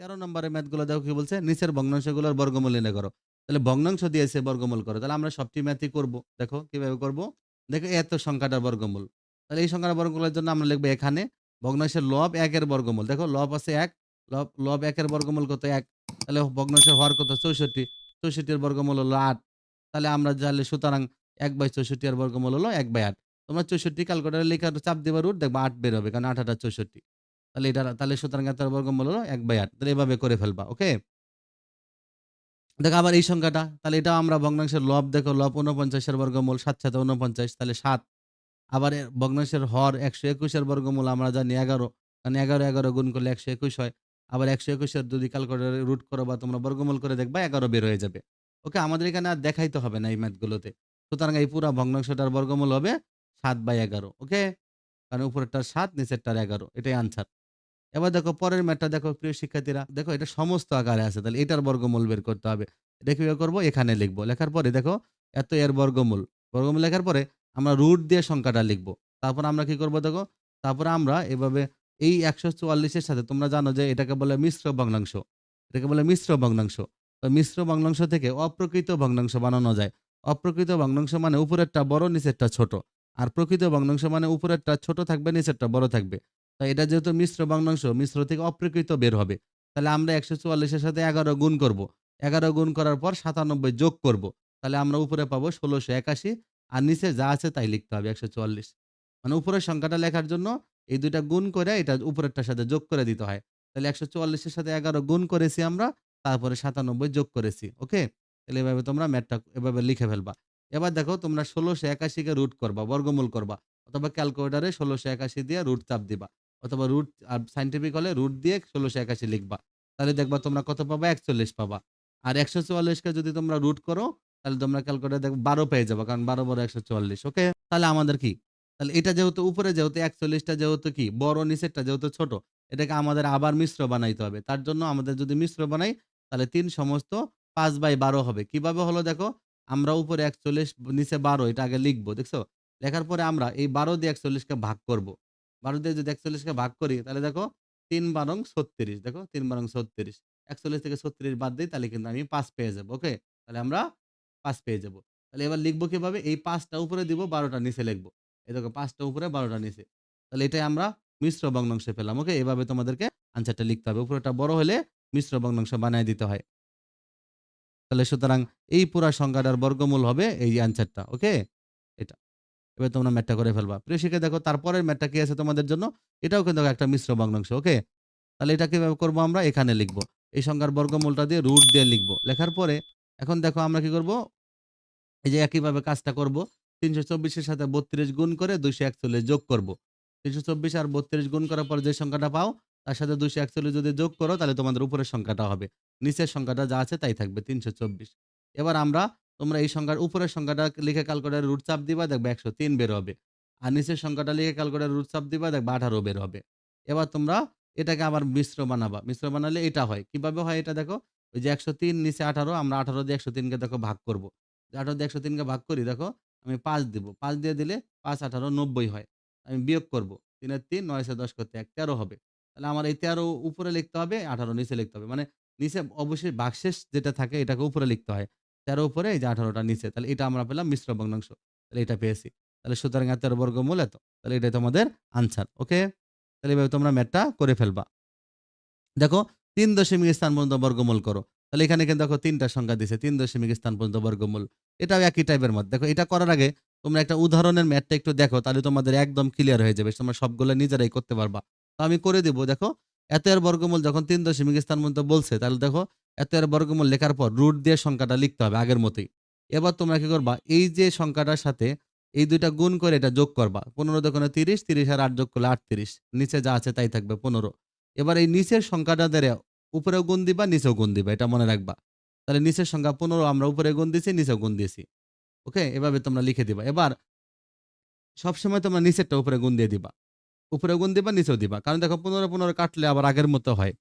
তেরো নম্বরের ম্যাথগুলো দেখো কি বলছে? নিচের ভগ্নাংশগুলোর বর্গমূল নির্ণয় করো। তাহলে ভগ্নাংশ দিয়েছে বর্গমূল করো। তাহলে আমরা সবটি ম্যাথই করব। দেখো কীভাবে করব? দেখো এত সংখ্যাটার বর্গমূল। তাহলে এই সংখ্যার বর্গমূলের জন্য আমরা লিখব এখানে ভগ্নাংশের লব একের বর্গমূল। দেখো লব আছে এক, লব লব একের বর্গমূল কত? এক। তাহলে ভগ্নাংশের হওয়ার কত? চৌষট্টি। চৌষট্টির বর্গমূল হলো আট। তাহলে আমরা জানলে সুতরাং এক বাই চৌষট্টি এর বর্গমূল হলো এক বাই আট। তোমরা চৌষট্টি ক্যালকুলেটারে লেখা চাপ দেবার রুট দেখব আট বের হবে, কারণ আট আটা চৌষট্টি। তাহলে এটা তাহলে সুতরাং এত বর্গমূল হলো এক বাই আট। তাহলে এভাবে করে ফেলবা, ওকে? দেখো আবার এই সংখ্যাটা, তাহলে এটা আমরা ভগ্নাংশের লব, দেখো লব উনপঞ্চাশের বর্গমূল, সাত সাথে উনপঞ্চাশ তাহলে সাত। আবার ভগ্নাংশের হর একশো একুশের বর্গমূল, আমরা জানি এগারো। মানে এগারো এগারো গুণ করলে একশো একুশ হয়। আবার একশো একুশের যদি ক্যালকুলেটারে রুট করো বা তোমরা বর্গমূল করে দেখবা, এগারো বের হয়ে যাবে। ওকে, আমাদের এখানে আর দেখাইতে হবে না এই ম্যাথগুলোতে সুতরাং এই পুরা ভগ্নাংশটার বর্গমূল হবে সাত বাই এগারো, ওকে? কারণ উপরেরটার সাত, নিচেরটার এগারো, এটাই আনসার এবার দেখো পরের ম্যাথটা দেখো প্রিয় শিক্ষার্থীরা, দেখো এটা সমস্ত আকারে আছে, তাহলে এটার বর্গমূল বের করতে হবে। এটা কীভাবে করব? এখানে লিখব। লেখার পরে দেখো এত এর বর্গমূল। বর্গমূল লেখার পরে আমরা রুট দিয়ে সংখ্যাটা লিখব। তারপর আমরা কি করব দেখো? তারপরে আমরা এভাবে এই একশো চুয়াল্লিশের সাথে, তোমরা জানো যে এটাকে বলে মিশ্র ভগ্নাংশ। এটাকে বলে মিশ্র ভগ্নাংশ। তো মিশ্র ভগ্নাংশ থেকে অপ্রকৃত ভগ্নাংশ বানানো যায়। অপ্রকৃত ভগ্নাংশ মানে উপরেরটা বড়, নিচেরটা ছোট। আর প্রকৃত ভগ্নাংশ মানে উপরেরটা ছোট থাকবে, নিচেরটা বড় থাকবে। তাই এটা যেহেতু মিশ্র ভগ্নাংশ, মিশ্র থেকে অপ্রকৃত বের হবে। তাহলে আমরা একশো চুয়াল্লিশের সাথে এগারো গুণ করব। এগারো গুণ করার পর সাতানব্বই যোগ করব। তাহলে আমরা উপরে পাবো ষোলোশো একাশি আর নিচে যা আছে তাই লিখতে হবে একশো চুয়াল্লিশ। মানে উপরের সংখ্যাটা লেখার জন্য এই দুইটা গুণ করে এটা উপরেরটার সাথে যোগ করে দিতে হয়। তাহলে একশো চুয়াল্লিশের সাথে এগারো গুণ করেছি আমরা, তারপরে সাতানব্বই যোগ করেছি, ওকে? তাহলে এভাবে তোমরা ম্যাথটা এভাবে লিখে ফেলবা। এবার দেখো তোমরা ষোলোশো একাশিকে রুট করবা, বর্গমূল করবা, অথবা ক্যালকুলেটারে ষোলোশো একাশি দিয়ে রুট চাপ দিবা। অথবা রুট আর সাইন্টিফিক হলে রুট দিয়ে ষোলোশো একাশি লিখবা। তাহলে দেখবা তোমরা কত পাবা? একচল্লিশ পাবা। আর একশো চুয়াল্লিশকে যদি তোমরা রুট করো, তাহলে তোমরা ক্যালকুলেটার দেখো বারো পেয়ে যাবে, কারণ বারো বড় একশো চুয়াল্লিশ ওকে তাহলে আমাদের কি? তাহলে এটা যেহেতু উপরে, যেহেতু একচল্লিশটা যেহেতু কি? বড়, নিচেরটা যেহেতু ছোট, এটাকে আমাদের আবার মিশ্র বানাইতে হবে। তার জন্য আমাদের যদি মিশ্র বানাই, তাহলে তিন সমস্ত পাঁচ বাই বারো হবে। কীভাবে হলো দেখো? আমরা উপরে একচল্লিশ, নিচে বারো, এটা আগে লিখব, দেখছ? লেখার পরে আমরা এই বারো দিয়ে একচল্লিশকে ভাগ করব। বারো দিয়ে যদি একচল্লিশকে ভাগ করি, তাহলে দেখো তিন বারং ছত্রিশ, দেখো তিন বারং ছত্রিশ। একচল্লিশ থেকে ছত্রিশ বাদ দিই, তাহলে কিন্তু আমি পাঁচ পেয়ে যাব ওকে তাহলে আমরা পাঁচ পেয়ে যাব। তাহলে এবার লিখব কীভাবে? এই পাঁচটা উপরে দিব, বারোটা নিচে লিখব। এই দেখো পাঁচটা উপরে, বারোটা নিচে। তাহলে এটাই আমরা মিশ্র ভগ্নাংশে পেলাম ওকে এভাবে তোমাদেরকে আনসারটা লিখতে হবে। উপরেটা বড় হলে মিশ্র ভগ্নাংশ বানিয়ে দিতে হয়। তাহলে সুতরাং এই পুরা সংখ্যাটার বর্গমূল হবে এই আনসারটা ওকে এবার তোমরা ম্যাটটা করে ফেলবা। প্রিয় শিখে দেখো তারপরের ম্যাটটা কি আছে তোমাদের জন্য? এটাও কিন্তু একটা মিশ্র ভগ্নাংশ, ওকে? তাহলে এটা কীভাবে করব আমরা? এখানে লিখব। এই সংখ্যার বর্গমূলটা দিয়ে রুট দিয়ে লিখব। লেখার পরে এখন দেখো আমরা কি করব? এই যে একইভাবে কাজটা করব। তিনশো চব্বিশের সাথে বত্রিশ গুণ করে দুইশো একচল্লিশ যোগ করব। তিনশো চব্বিশ আর বত্রিশ গুণ করার পর যে সংখ্যাটা পাও, তার সাথে দুইশো একচল্লিশ যদি যোগ করো, তাহলে তোমাদের উপরের সংখ্যাটা হবে। নিচের সংখ্যাটা যা আছে তাই থাকবে তিনশো চব্বিশ। এবার আমরা তোমরা এই সংখ্যার উপরের সংখ্যাটা লিখে ক্যালকুলেটার রুট চাপ দিবা, দেখবে একশো তিন বের হবে। আর নিচের সংখ্যাটা লিখে ক্যালকুলেটার রুট চাপ দিবা, দেখবে আঠারো বের হবে। এবার তোমরা এটাকে আবার মিশ্র বানাবা। মিশ্র বানালে এটা হয়। কীভাবে হয় এটা দেখো? ওই যে একশো তিন, নিচে আঠারো, আমরা আঠারো দিয়ে একশো তিনকে দেখো ভাগ করব। আঠারো দিয়ে একশো তিনকে ভাগ করি, দেখো আমি পাঁচ দিব। পাঁচ দিয়ে দিলে পাঁচ, আঠারো, নব্বই হয়। আমি বিয়োগ করব। তিনের তিন নয়শো দশ করতে এক, তেরো হবে। তাহলে আমার এই তেরো উপরে লিখতে হবে, আঠারো নিচে লিখতে হবে। মানে নিচে অবশ্যই বাক্সেস যেটা থাকে, এটাকে উপরে লিখতে হয়। তেরো উপরে এই যে আঠারোটা নিচে, তাহলে এটা আমরা পেলাম মিশ্র ভগ্নাংশ, তাহলে এটা পেয়েছি। তাহলে সুতরাং তেরো বর্গমূল এত, তাহলে এটাই তোমাদের আনসার ওকে তাহলে এভাবে তোমরা ম্যাথটা করে ফেলবা। দেখো, তিন দশমিক স্থান পর্যন্ত বর্গমূল করো, তাহলে এখানে কিন্তু দেখো তিনটা সংখ্যা দিছে, তিন দশমিক স্থান পর্যন্ত বর্গমূল। এটাও একই টাইপের মত দেখো এটা করার আগে তোমরা একটা উদাহরণের ম্যাথটা একটু দেখো, তাহলে তোমাদের একদম ক্লিয়ার হয়ে যাবে, তোমরা সবগুলো নিজেরাই করতে পারবা। তো আমি করে দিব, দেখো, এত এর বর্গমূল যখন তিন দশমিক স্থান পর্যন্ত বলছে, তাহলে দেখো এত এর বর্গমূল লেখার পর রুট দিয়ে সংখ্যাটা লিখতে হবে আগের মতোই। এবার তোমরা কি করবা? এই যে সংখ্যাটার সাথে এই দুইটা গুণ করে এটা যোগ করবা। পনেরো দোকানে তিরিশ তিরিশ আর আট যোগ করলে আটত্রিশ। নিচে যা আছে তাই থাকবে পনেরো। এবার এই নিচের সংখ্যাটা দ্বারা উপরেও গুণ দিবা, নিচেও গুণ দিবা, এটা মনে রাখবা। তাহলে নিচের সংখ্যা পনেরো, আমরা উপরে গুণ দিয়েছি, নিচেও গুণ দিয়েছি। ওকে? এভাবে তোমরা লিখে দিবা। এবার সবসময় তোমরা নিচেরটা উপরে গুণ দিয়ে দিবা। উপরে গুণ দিবা, নিচেও দিবা। কারণ দেখো, পনেরো পনেরো কাটলে আবার আগের মতো হয়।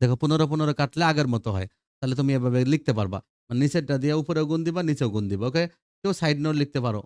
দেখো পনেরো পনেরো কাটলে আগের মতো হয়। তাহলে তুমি এভাবে লিখতে পারবা। মানে নিচেরটা দিয়ে উপরেও গুণ দিবা, নিচেও গুণ দিবা ওকে কেউ সাইড নোট লিখতে পারো।